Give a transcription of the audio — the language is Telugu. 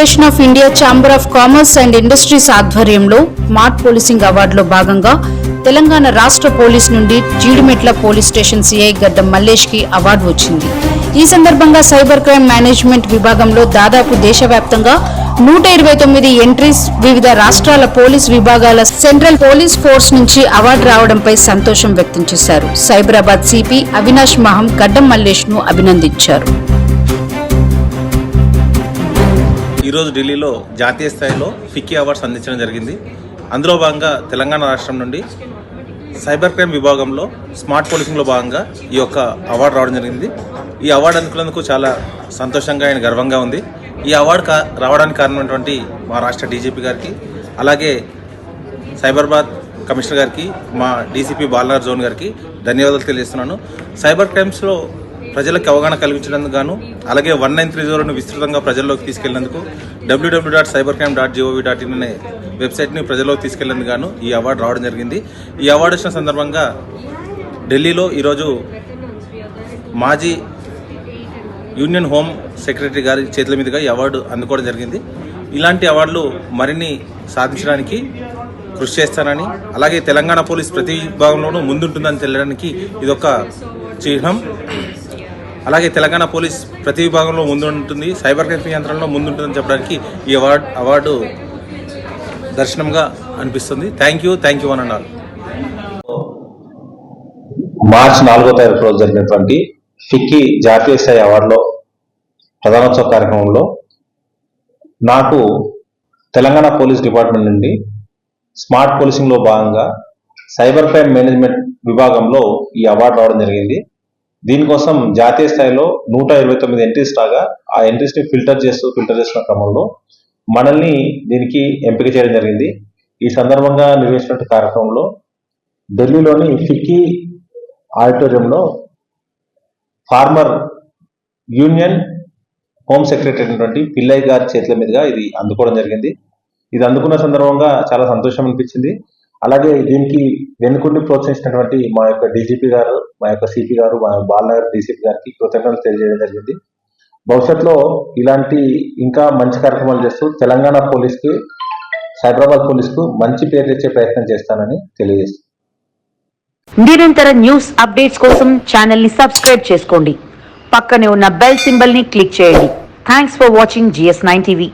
Federation of India chamber of commerce and industries ఆధ్వర్యంలో స్మార్ట్ పోలీసింగ్ అవార్డులో భాగంగా తెలంగాణ రాష్ట్ర పోలీస్ నుండి జీడిమెట్ల పోలీస్ స్టేషన్ సిఐ గడ్డం మల్లేష్కి అవార్డు వచ్చింది. ఈ సందర్భంగా సైబర్ క్రైమ్ మేనేజ్మెంట్ విభాగంలో దాదాపు దేశవ్యాప్తంగా నూట ఇరవై తొమ్మిది ఎంట్రీస్ వివిధ రాష్ట్రాల పోలీస్ విభాగాల సెంట్రల్ పోలీస్ ఫోర్స్ నుంచి అవార్డు రావడంపై సంతోషం వ్యక్తం చేశారు. సైబరాబాద్ సిపి అవినాష్ మహం గడ్డం మల్లేష్ను అభినందించారు. ఈరోజు ఢిల్లీలో జాతీయ స్థాయిలో ఫిక్కీ అవార్డ్స్ అందించడం జరిగింది. అందులో భాగంగా తెలంగాణ రాష్ట్రం నుండి సైబర్ క్రైమ్ విభాగంలో స్మార్ట్ పోలీసింగ్లో భాగంగా ఈ యొక్క అవార్డు రావడం జరిగింది. ఈ అవార్డు అందుకున్నందుకు చాలా సంతోషంగా ఆయన గర్వంగా ఉంది. ఈ అవార్డు కా రావడానికి కారణమైనటువంటి మా రాష్ట్ర డీజీపీ గారికి అలాగే సైబరాబాద్ కమిషనర్ గారికి మా డీసీపీ బాలనగర్ జోన్ గారికి ధన్యవాదాలు తెలియజేస్తున్నాను. సైబర్ క్రైమ్స్లో ప్రజలకు అవగాహన కల్పించినందుకు గాను అలాగే వన్ నైన్ త్రీ జీరోను విస్తృతంగా ప్రజల్లోకి తీసుకెళ్ళేందుకు W W dot cyber crime dot G O V dot in అనే వెబ్సైట్ని ప్రజల్లోకి తీసుకెళ్ళేందుకు గాను ఈ అవార్డు రావడం జరిగింది. ఈ అవార్డు వచ్చిన సందర్భంగా ఢిల్లీలో ఈరోజు మాజీ యూనియన్ హోమ్ సెక్రటరీ గారి చేతుల మీదుగా ఈ అవార్డు అందుకోవడం జరిగింది. ఇలాంటి అవార్డులు మరిన్ని సాధించడానికి కృషి చేస్తానని అలాగే తెలంగాణ పోలీస్ ప్రతి విభాగంలోనూ ముందుంటుందని తెలియడానికి ఇదొక చిహ్నం. అలాగే తెలంగాణ పోలీస్ ప్రతి విభాగంలో ముందుంటుంది. సైబర్ క్రైమ్ నియంత్రణలో ముందుంటుందని చెప్పడానికి ఈ అవార్డు అవార్డు దర్శనంగా అనిపిస్తుంది. థ్యాంక్ యూ థ్యాంక్ యూ అని అన్నారు మార్చ్ నాలుగో తారీఖు రోజు జరిగినటువంటి ఫిక్కీ జాతీయ స్థాయి అవార్డులో ప్రధానోత్సవ కార్యక్రమంలో నాకు తెలంగాణ పోలీస్ డిపార్ట్మెంట్ నుండి స్మార్ట్ పోలీసింగ్లో భాగంగా సైబర్ క్రైమ్ మేనేజ్మెంట్ విభాగంలో ఈ అవార్డు రావడం జరిగింది. దీనికోసం జాతీయ స్థాయిలో నూట ఇరవై తొమ్మిది ఎంట్రీస్ రాగా ఆ ఎంట్రీస్ని ఫిల్టర్ చేస్తూ ఫిల్టర్ చేసిన క్రమంలో మనల్ని దీనికి ఎంపిక చేయడం జరిగింది. ఈ సందర్భంగా నిర్వహించిన కార్యక్రమంలో ఢిల్లీలోని ఫిక్కీ ఆడిటోరియంలో ఫార్మర్ యూనియన్ హోమ్ సెక్రటరీ అయినటువంటి పిల్లయ్య గారి చేతుల మీదుగా ఇది అందుకోవడం జరిగింది. ఇది అందుకున్న సందర్భంగా చాలా సంతోషం అనిపించింది. అలాగే దీనికి వెనుకుండి ప్రోత్సహించినటువంటి మా యొక్క డీజీపీ గారు మా యొక్క సిపి గారు మా బాలనగర్ డీసీపీ గారికి కృతజ్ఞతలు తెలియజేయడం జరిగింది. భవిష్యత్తులో ఇలాంటి ఇంకా మంచి కార్యక్రమాలు చేస్తూ తెలంగాణ పోలీస్కి సైబరాబాద్ పోలీస్కు మంచి పేరు తెచ్చే ప్రయత్నం చేస్తానని తెలియజేస్తుంది నిరంతర న్యూస్ అప్డేట్స్ కోసం ఛానల్ని సబ్స్క్రైబ్ చేసుకోండి. పక్కనే ఉన్న బెల్ సింబల్ని క్లిక్ చేయండి. Thanks for watching G S nine TV.